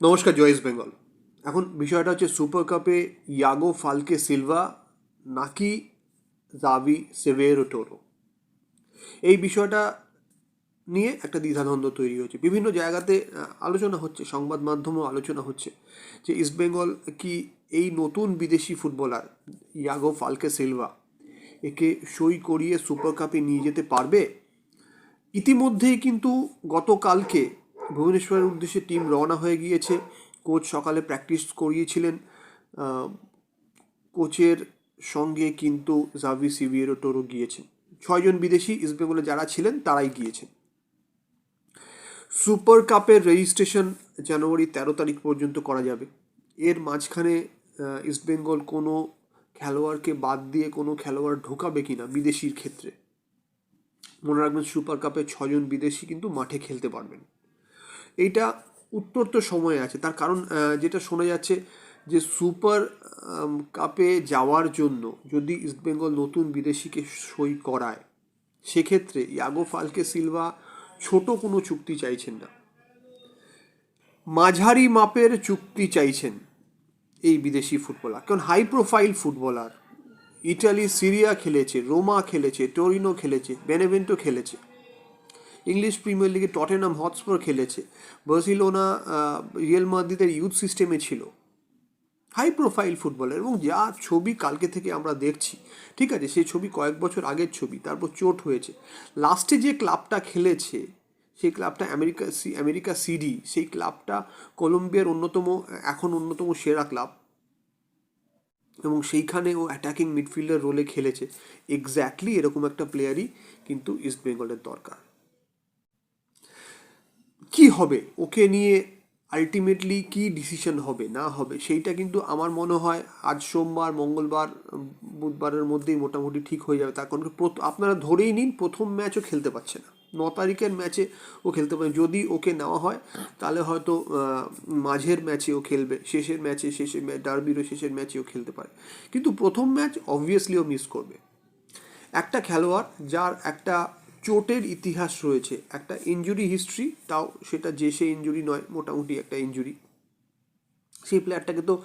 নমস্কার জয়েস বেঙ্গল। এখন বিষয়টা হচ্ছে সুপার কাপে ইয়াগো ফালকে সিলভা, নাকি জাভি সেভেরো টোরো? এই বিষয়টা নিয়ে একটা দ্বিধাদ্বন্দ্ব তৈরি হয়েছে। বিভিন্ন জায়গাতে আলোচনা হচ্ছে, সংবাদ মাধ্যমেও আলোচনা হচ্ছে যে ইস্টবেঙ্গল কি এই নতুন বিদেশি ফুটবলার ইয়াগো ফালকে সিলভা একে সই করিয়ে সুপার কাপে নিয়ে যেতে পারবে? ইতিমধ্যেই কিন্তু গতকালকে ভুবনেশ্বরের উদ্দেশ্যে টিম রওনা হয়ে গিয়েছে। কোচ সকালে প্র্যাকটিস করিয়েছিলেন। কোচের সঙ্গে কিন্তু জাভি সিভিয়েরো টোরো গিয়েছেন ছয়জন বিদেশি ইস্টবেঙ্গলে যারা ছিলেন, তারাই গিয়েছেন। সুপার কাপের রেজিস্ট্রেশন জানুয়ারি তেরো তারিখ পর্যন্ত করা যাবে। এর মাঝখানে ইস্টবেঙ্গল কোনো খেলোয়াড়কে বাদ দিয়ে কোনো খেলোয়াড় ঢোকাবে কিনা বিদেশির ক্ষেত্রে। মনে রাখবেন সুপার কাপে ছজন বিদেশি কিন্তু মাঠে খেলতে পারবেন। এইটা উত্তর তো সময় আছে। তার কারণ যেটা শোনা যাচ্ছে যে সুপার কাপে যাওয়ার জন্য যদি ইস্টবেঙ্গল নতুন বিদেশিকে সই করায়, সেক্ষেত্রে ইয়াগো ফালকে সিলভা ছোট কোনো চুক্তি চাইছেন না। মাঝারি মাপের চুক্তি চাইছেন এই বিদেশি ফুটবলার। কারণ high profile footballer, Italy, Serie খেলেছে, রোমা খেলেছে, টোরিনো খেলেছে, বেনেভেন্টো খেলেছে। ইংলিশ প্রিমিয়ার লিগে টটেনাম হটস্পর খেলেছে। বার্সিলোনা রিয়েল মাদ্রিদের ইউথ সিস্টেমে ছিল। হাই প্রোফাইল ফুটবলার এবং যা ছবি কালকে থেকে আমরা দেখছি। ঠিক আছে, সেই ছবি কয়েক বছর আগের ছবি, তারপর চোট হয়েছে। লাস্টে যে ক্লাবটা খেলেছে, সেই ক্লাবটা আমেরিকা সি আমেরিকা সিডি সেই ক্লাবটা কলম্বিয়ার অন্যতম, এখন অন্যতম সেরা ক্লাব এবং সেইখানে ও অ্যাটাকিং মিডফিল্ডার রোলে খেলেছে। এক্স্যাক্টলি এরকম একটা প্লেয়ারই কিন্তু ইস্ট বেঙ্গলের দরকার। কি হবে? ওকে নিয়ে আলটিমেটলি কি ডিসিশন হবে, না হবে? সেইটা কিন্তু আমার মনে হয় আজ সোমবার, মঙ্গলবার বুধবারের মধ্যেই মোটামুটি ঠিক হয়ে যাবে। তার কারণ আপনারা ধরেই নিন প্রথম ম্যাচও খেলতে পারছে না। ন তারিখের ম্যাচে ও খেলতে পারে যদি ওকে নেওয়া হয়, তাহলে হয়তো মাঝের ম্যাচে ও খেলবে, শেষের ম্যাচে শেষের ডার্বিরও শেষের ম্যাচে ও খেলতে পারে। কিন্তু প্রথম ম্যাচ অবভিয়াসলি ও মিস করবে। একটা খেলোয়াড় যার একটা চোটের ইতিহাস রয়েছে। একটা ইনজুরি হিস্ট্রি তাও সেটা যে সে ইনজুরি নয়, মোটামুটি একটা ইনজুরি সেই প্লেয়ারটাকে তো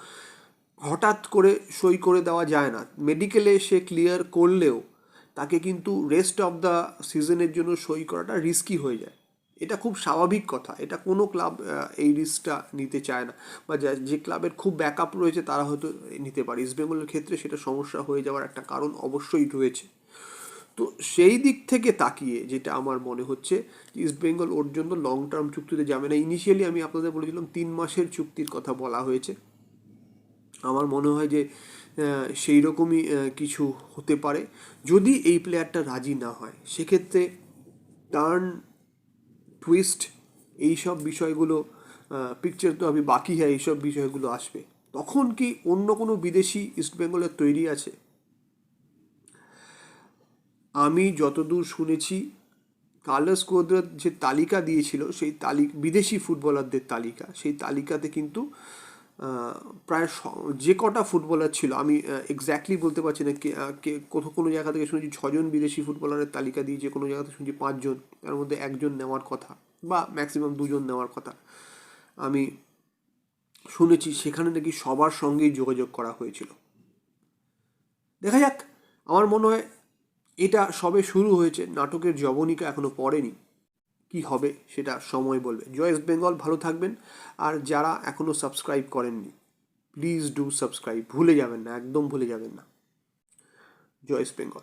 হঠাৎ করে সই করে দেওয়া যায় না। মেডিকেলে সে ক্লিয়ার করলেও তাকে কিন্তু রেস্ট অফ দ্য সিজনের জন্য সই করাটা রিস্কি হয়ে যায়। এটা খুব স্বাভাবিক কথা। এটা কোনো ক্লাব এই রিস্কটা নিতে চায় না। বা যা- যে ক্লাবের খুব ব্যাকআপ রয়েছে, তারা হয়তো নিতে পারে। ইস্টবেঙ্গলের ক্ষেত্রে সেটা সমস্যা হয়ে যাওয়ার একটা কারণ অবশ্যই রয়েছে। তো সেই দিক থেকে তাকিয়ে যেটা আমার মনে হচ্ছে ইস্ট বেঙ্গল ওর জন্য লং টার্ম চুক্তিতে যাবে না। ইনিশিয়ালি আমি আপনাদের বলেছিলাম তিন মাসের চুক্তির কথা বলা হয়েছে। আমার মনে হয় যে সেই রকমই কিছু হতে পারে। যদি এই প্লেয়ারটা রাজি না হয়, সেক্ষেত্রে টার্ন টুইস্ট এইসব বিষয়গুলো পিকচার তো আমি বাকি হ্যাঁ এইসব বিষয়গুলো আসবে। তখন কি অন্য কোনো বিদেশি ইস্টবেঙ্গলের তৈরি আছে? আমি যতদূর শুনেছি, কার্লোস কোদ্রাত যে তালিকা দিয়েছিল, সেই তালিকা, বিদেশি ফুটবলারদের তালিকা, সেই তালিকাতে কিন্তু প্রায় যে কটা ফুটবলার ছিল, আমি এক্স্যাক্টলি বলতে পারছি না, কে কোথাও কোনো জায়গা থেকে শুনেছি ছজন বিদেশি ফুটবলারের তালিকা দিয়েছে কোনো জায়গাতে শুনছি পাঁচজন, তার মধ্যে একজন নেওয়ার কথা, বা ম্যাক্সিমাম দুজন নেওয়ার কথা। আমি শুনেছি সেখানে নাকি সবার সঙ্গেই যোগাযোগ করা হয়েছিল। দেখা যাক, আমার মনে হয় এটা সবে শুরু হয়েছে। নাটকের জবনিকা এখনও পড়েনি। কি হবে সেটা সময় বলবে। জয় ওয়েস্ট বেঙ্গল, ভালো থাকবেন। আর যারা এখনও সাবস্ক্রাইব করেননি, প্লিজ ডু সাবস্ক্রাইব। ভুলে যাবেন না, একদম ভুলে যাবেন না। জয় ওয়েস্ট বেঙ্গল।